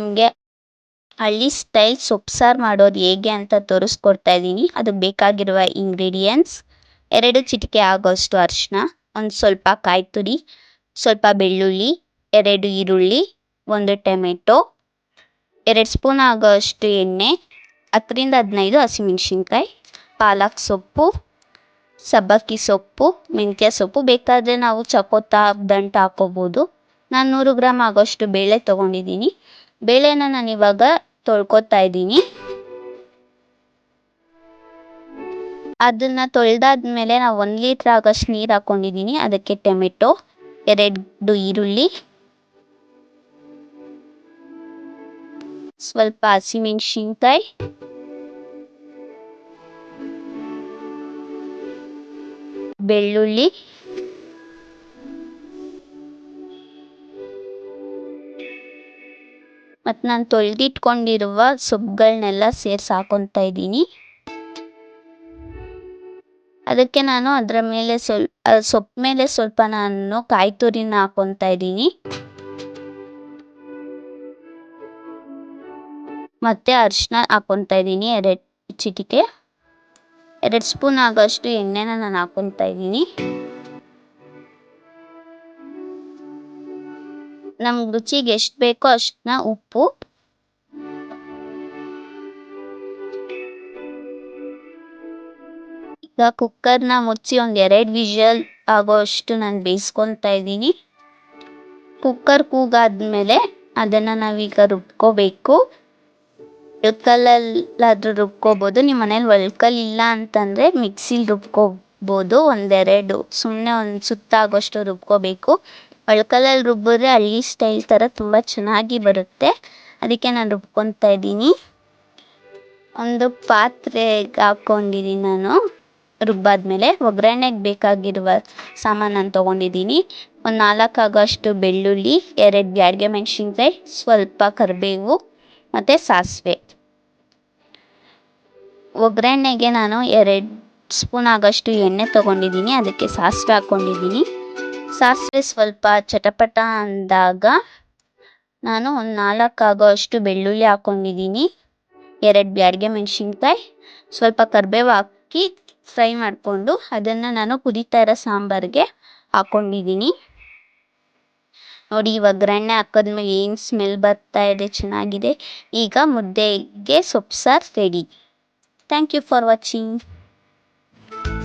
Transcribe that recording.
ನಿಮಗೆ ಹಳ್ಳಿ ಸ್ಟೈಲ್ ಸೊಪ್ಪು ಸಾರು ಮಾಡೋದು ಹೇಗೆ ಅಂತ ತೋರಿಸ್ಕೊಡ್ತಾ ಇದ್ದೀನಿ ಅದಕ್ಕೆ ಬೇಕಾಗಿರುವ ಇಂಗ್ರೀಡಿಯೆಂಟ್ಸ್ ಎರಡು ಚಿಟಿಕೆ ಆಗೋಷ್ಟು ಅರಿಶಿನ ಒಂದು ಸ್ವಲ್ಪ ಕಾಯಿ ತುರಿ ಸ್ವಲ್ಪ ಬೆಳ್ಳುಳ್ಳಿ, ಎರಡು ಈರುಳ್ಳಿ, ಒಂದು ಟೊಮೆಟೊ, ಎರಡು ಸ್ಪೂನ್ ಆಗೋಷ್ಟು ಎಣ್ಣೆ, ಹತ್ತರಿಂದ ಹದಿನೈದು ಹಸಿಮೆಣ್ಸಿನ್ಕಾಯಿ, ಪಾಲಕ್ ಸೊಪ್ಪು, ಸಬ್ಬಕ್ಕಿ ಸೊಪ್ಪು, ಮೆಂತ್ಯ ಸೊಪ್ಪು ಬೇಕಾದರೆ ನಾವು ಚಕೋತ, ದಂಟು ಹಾಕೋಬೋದು. ನಾನು ನೂರು ಗ್ರಾಮ್ ಆಗೋಷ್ಟು ಬೇಳೆ ತೊಗೊಂಡಿದ್ದೀನಿ. ಬೇಳೆನ ನಾನು ಇವಾಗ ತೊಳ್ಕೊತಾ ಇದ್ದೀನಿ. ಅದನ್ನು ತೊಳೆದಾದ್ಮೇಲೆ ನಾವು ಒಂದು ಲೀಟ್ರ್ ಆಗೋಷ್ಟು ನೀರು ಹಾಕ್ಕೊಂಡಿದ್ದೀನಿ ಅದಕ್ಕೆ ಟೊಮೆಟೊ, ಎರಡು ಈರುಳ್ಳಿ, ಸ್ವಲ್ಪ ಹಸಿಮೆಣಸಿನ್ಕಾಯಿ, ಬೆಳ್ಳುಳ್ಳಿ ಮತ್ತು ನಾನು ತೊಳೆದಿಟ್ಕೊಂಡಿರುವ ಸೊಪ್ಪುಗಳನ್ನೆಲ್ಲ ಸೇರ್ಸಿ ಹಾಕೊತಾ ಇದ್ದೀನಿ. ಅದಕ್ಕೆ ನಾನು ಅದರ ಮೇಲೆ ಸ್ವಲ್ಪ ಸೊಪ್ಪು ಮೇಲೆ ಸ್ವಲ್ಪ ನಾನು ಕಾಯಿ ತುರಿನ ಹಾಕೊತಾ ಇದ್ದೀನಿ. ಮತ್ತು ಅರಿಶಿನ ಹಾಕೊತಾ ಇದ್ದೀನಿ ಎರಡು ಚಿಟಿಕೆ. ಎರಡು ಸ್ಪೂನ್ ಆಗೋಷ್ಟು ಎಣ್ಣೆನ ನಾನು ಹಾಕೊತಾ ಇದ್ದೀನಿ. ನಮ್ಗೆ ರುಚಿಗೆ ಎಷ್ಟು ಬೇಕೋ ಅಷ್ಟನ್ನ ಉಪ್ಪು. ಈಗ ಕುಕ್ಕರ್ನ ಮುಚ್ಚಿ ಒಂದು ಎರಡು ವಿಷಲ್ ಆಗೋ ಅಷ್ಟು ನಾನು ಬೇಯಿಸ್ಕೊತಾ ಇದ್ದೀನಿ. ಕುಕ್ಕರ್ ಕೂಗಾದ್ಮೇಲೆ ಅದನ್ನು ನಾವೀಗ ರುಬ್ಕೋಬೇಕು. ಒಳ್ಕಲ್ಲಲ್ಲಾದರೂ ರುಬ್ಕೋಬೋದು. ನಿಮ್ಮ ಮನೇಲಿ ಒಳ್ಕಲ್ ಇಲ್ಲ ಅಂತಂದರೆ ಮಿಕ್ಸಿಲಿ ರುಬ್ಕೋಬೋದು. ಒಂದೆರಡು ಸುಮ್ಮನೆ ಒಂದು ಸುತ್ತ ಆಗೋಷ್ಟು ರುಬ್ಕೋಬೇಕು. ಒಳ್ಕಲ್ಲಲ್ಲಿ ರುಬ್ಬಿದ್ರೆ ಹಳ್ಳಿ ಸ್ಟೈಲ್ ಥರ ತುಂಬ ಚೆನ್ನಾಗಿ ಬರುತ್ತೆ. ಅದಕ್ಕೆ ನಾನು ರುಬ್ಕೊತಾ ಇದ್ದೀನಿ. ಒಂದು ಪಾತ್ರೆಗೆ ಹಾಕ್ಕೊಂಡಿದ್ದೀನಿ ನಾನು. ರುಬ್ಬಾದ್ಮೇಲೆ ಒಗ್ಗರಣೆಗೆ ಬೇಕಾಗಿರುವ ಸಾಮಾನನ್ನು ತೊಗೊಂಡಿದ್ದೀನಿ ಒಂದು ನಾಲ್ಕು ಆಗೋಷ್ಟು ಬೆಳ್ಳುಳ್ಳಿ, ಎರಡು ಬ್ಯಾಡಗೆ ಮೆಣಸಿನ್ಕಾಯಿ, ಸ್ವಲ್ಪ ಕರಿಬೇವು ಮತ್ತು ಸಾಸಿವೆ. ಒಗ್ಗರಣೆಗೆ ನಾನು ಎರಡು ಸ್ಪೂನ್ ಆಗೋಷ್ಟು ಎಣ್ಣೆ ತೊಗೊಂಡಿದ್ದೀನಿ ಅದಕ್ಕೆ ಸಾಸಿವೆ ಹಾಕ್ಕೊಂಡಿದ್ದೀನಿ ಸಾಸಿವೆ ಸ್ವಲ್ಪ ಚಟಪಟ ಅಂದಾಗ ನಾನು ಒಂದು ನಾಲ್ಕು ಬೆಳ್ಳುಳ್ಳಿ ಹಾಕ್ಕೊಂಡಿದ್ದೀನಿ ಎರಡು ಬ್ಯಾಡಿಗೆ ಮೆಣಸಿನ್ಕಾಯಿ, ಸ್ವಲ್ಪ ಕರಿಬೇವು ಹಾಕಿ ಫ್ರೈ ಮಾಡಿಕೊಂಡು ಅದನ್ನು ನಾನು ಕುದೀತಾ ಇರೋ ಸಾಂಬಾರಿಗೆ ಹಾಕ್ಕೊಂಡಿದ್ದೀನಿ ನೋಡಿ ಒಗ್ಗರಣೆ ಹಾಕಿದ್ಮೇಲೆ ಏನು ಸ್ಮೆಲ್ ಬರ್ತಾ ಇದೆ, ಚೆನ್ನಾಗಿದೆ. ಈಗ ಮುದ್ದೆಗೆ ಸೊಪ್ಪು ಸಾರು ready thank you for watching